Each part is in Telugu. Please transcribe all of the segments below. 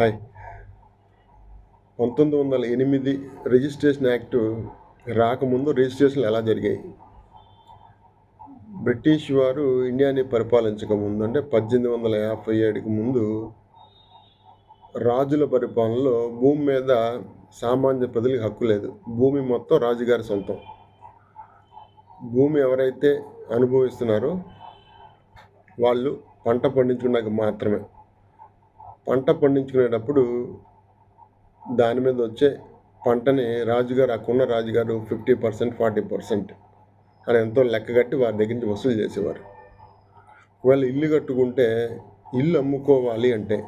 హాయ్. పంతొమ్మిది వందల ఎనిమిది రిజిస్ట్రేషన్ యాక్ట్ రాకముందు రిజిస్ట్రేషన్లు ఎలా జరిగాయి? బ్రిటిష్ వారు ఇండియాని పరిపాలించక ముందు అంటే పద్దెనిమిది వందల యాభై ఏడుకి ముందు రాజుల పరిపాలనలో భూమి మీద సామాన్య ప్రజలకు హక్కు లేదు. భూమి మొత్తం రాజుగారి సొంతం. భూమి ఎవరైతే అనుభవిస్తున్నారో వాళ్ళు పంట పండించుకున్నాక మాత్రమే. పంట పండించుకునేటప్పుడు దాని మీద వచ్చే పంటని రాజుగారు అక్కడున్న రాజుగారు ఫిఫ్టీ పర్సెంట్ ఫార్టీ పర్సెంట్ అని ఎంతో లెక్క కట్టి వారి దగ్గర నుంచి వసూలు చేసేవారు. ఒకవేళ ఇల్లు కట్టుకుంటే ఇల్లు అమ్ముకోవాలి అంటే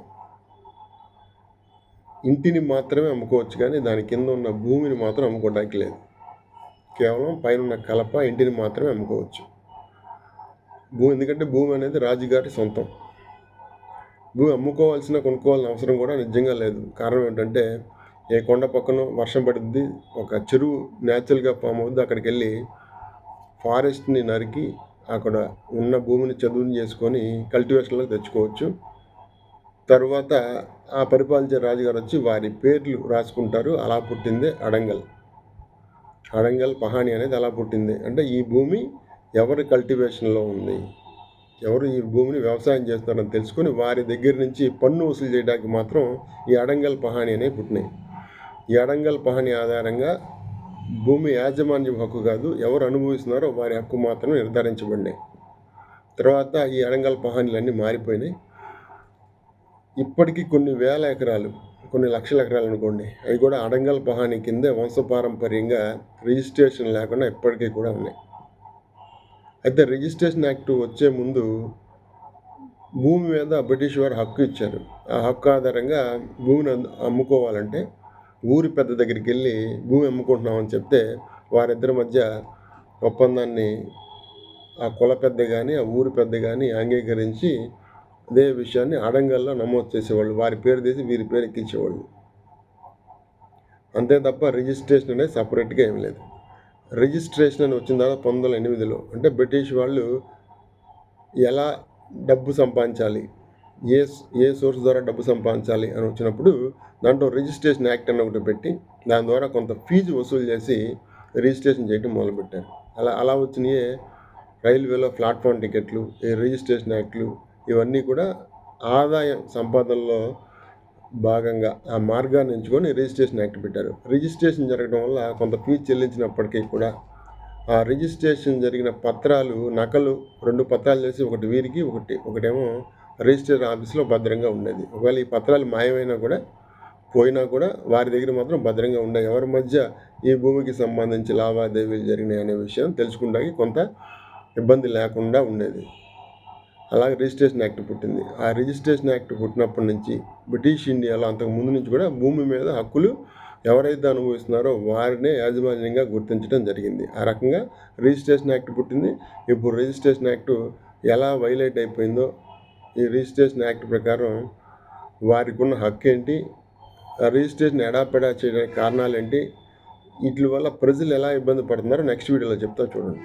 ఇంటిని మాత్రమే అమ్ముకోవచ్చు కానీ దాని కింద ఉన్న భూమిని మాత్రం అమ్ముకోవడానికి లేదు. కేవలం పైన ఉన్న కలప ఇంటిని మాత్రమే అమ్ముకోవచ్చు. భూమి ఎందుకంటే భూమి అనేది రాజుగారి సొంతం. భూమి అమ్ముకోవాల్సిన కొనుక్కోవాల్సిన అవసరం కూడా నిజంగా లేదు. కారణం ఏంటంటే ఏ కొండ పక్కన వర్షం పడుద్ది ఒక చెరువు న్యాచురల్గా ఫామ్ అవుద్ది అక్కడికి వెళ్ళి ఫారెస్ట్ని నరికి అక్కడ ఉన్న భూమిని చదువుని చేసుకొని కల్టివేషన్లో తెచ్చుకోవచ్చు. తర్వాత ఆ పరిపాలించే రాజుగారు వచ్చి వారి పేర్లు రాసుకుంటారు. అలా పుట్టిందే అడంగల్. అడంగల్ పహాని అనేది అలా పుట్టింది. అంటే ఈ భూమి ఎవరి కల్టివేషన్లో ఉంది? ఎవరు ఈ భూమిని వ్యవసాయం చేస్తున్నారని తెలుసుకొని వారి దగ్గర నుంచి పన్ను వసూలు చేయడానికి మాత్రం ఈ అడంగల్ పహాని అనేవి పుట్టినాయి. ఈ అడంగల్ పహాని ఆధారంగా భూమి యాజమాన్యం హక్కు కాదు ఎవరు అనుభవిస్తున్నారో వారి హక్కు మాత్రం నిర్ధారించబడినాయి. తర్వాత ఈ అడంగల్ పహానీలన్నీ మారిపోయినాయి. ఇప్పటికీ కొన్ని వేల ఎకరాలు కొన్ని లక్షల ఎకరాలు అనుకోండి అవి కూడా అడంగల్ పహాని కిందే వంశపారంపర్యంగా రిజిస్ట్రేషన్ లేకుండా ఇప్పటికీ కూడా ఉన్నాయి. అయితే రిజిస్ట్రేషన్ యాక్ట్ వచ్చే ముందు భూమి మీద బ్రిటిష్ వారు హక్కు ఇచ్చారు. ఆ హక్కు ఆధారంగా భూమిని అమ్ముకోవాలంటే ఊరి పెద్ద దగ్గరికి వెళ్ళి భూమి అమ్ముకుంటున్నామని చెప్తే వారిద్దరి మధ్య ఒప్పందాన్ని ఆ కుల పెద్ద కానీ ఆ ఊరి పెద్ద కానీ అంగీకరించి అదే విషయాన్ని అడంగల్లో నమోదు చేసేవాళ్ళు. వారి పేరు తీసి వీరి పేరు ఎక్కించేవాళ్ళు. అంతే తప్ప రిజిస్ట్రేషన్ అనేది సపరేట్గా ఏం లేదు. రిజిస్ట్రేషన్ అని వచ్చిన తర్వాత పంతొమ్మిది వందల ఎనిమిదిలో అంటే బ్రిటిష్ వాళ్ళు ఎలా డబ్బు సంపాదించాలి ఏ ఏ సోర్స్ ద్వారా డబ్బు సంపాదించాలి అని వచ్చినప్పుడు దాంట్లో రిజిస్ట్రేషన్ యాక్ట్ అని ఒకటి పెట్టి దాని ద్వారా కొంత ఫీజు వసూలు చేసి రిజిస్ట్రేషన్ చేయడం మొదలుపెట్టారు. అలా అలా వచ్చినాయే రైల్వేలో ప్లాట్ఫామ్ టికెట్లు ఈ రిజిస్ట్రేషన్ యాక్ట్లు ఇవన్నీ కూడా ఆదాయం సంపాదనలో భాగంగా ఆ మార్గాన్ని ఎంచుకొని రిజిస్ట్రేషన్ యాక్ట్ పెట్టారు. రిజిస్ట్రేషన్ జరగడం వల్ల కొంత ఫీజు చెల్లించినప్పటికీ కూడా ఆ రిజిస్ట్రేషన్ జరిగిన పత్రాలు నకలు రెండు పత్రాలు చేసి ఒకటి వీరికి ఒకటి ఒకటేమో రిజిస్టర్ ఆఫీస్లో భద్రంగా ఉండేది. ఒకవేళ ఈ పత్రాలు మాయమైనా కూడా పోయినా కూడా వారి దగ్గర మాత్రం భద్రంగా ఉండే ఎవరి మధ్య ఈ భూమికి సంబంధించి లావాదేవీలు జరిగినాయి అనే విషయం తెలుసుకుంటానికి కొంత ఇబ్బంది లేకుండా ఉండేది. అలాగే రిజిస్ట్రేషన్ యాక్ట్ పుట్టింది. ఆ రిజిస్ట్రేషన్ యాక్ట్ పుట్టినప్పటి నుంచి బ్రిటిష్ ఇండియాలో అంతకు ముందు నుంచి కూడా భూమి మీద హక్కులు ఎవరైతే అనుభవిస్తున్నారో వారినే యాజమాన్యంగా గుర్తించడం జరిగింది. ఆ రకంగా రిజిస్ట్రేషన్ యాక్ట్ పుట్టింది. ఇప్పుడు రిజిస్ట్రేషన్ యాక్ట్ ఎలా వైలేట్ అయిపోయిందో ఈ రిజిస్ట్రేషన్ యాక్ట్ ప్రకారం వారికి ఉన్న హక్కు ఏంటి? ఆ రిజిస్ట్రేషన్ ఎడాపెడా చేయడానికి కారణాలు ఏంటి? వీటి వల్ల ప్రజలు ఎలా ఇబ్బంది పడుతున్నారో నెక్స్ట్ వీడియోలో చెప్తా చూడండి.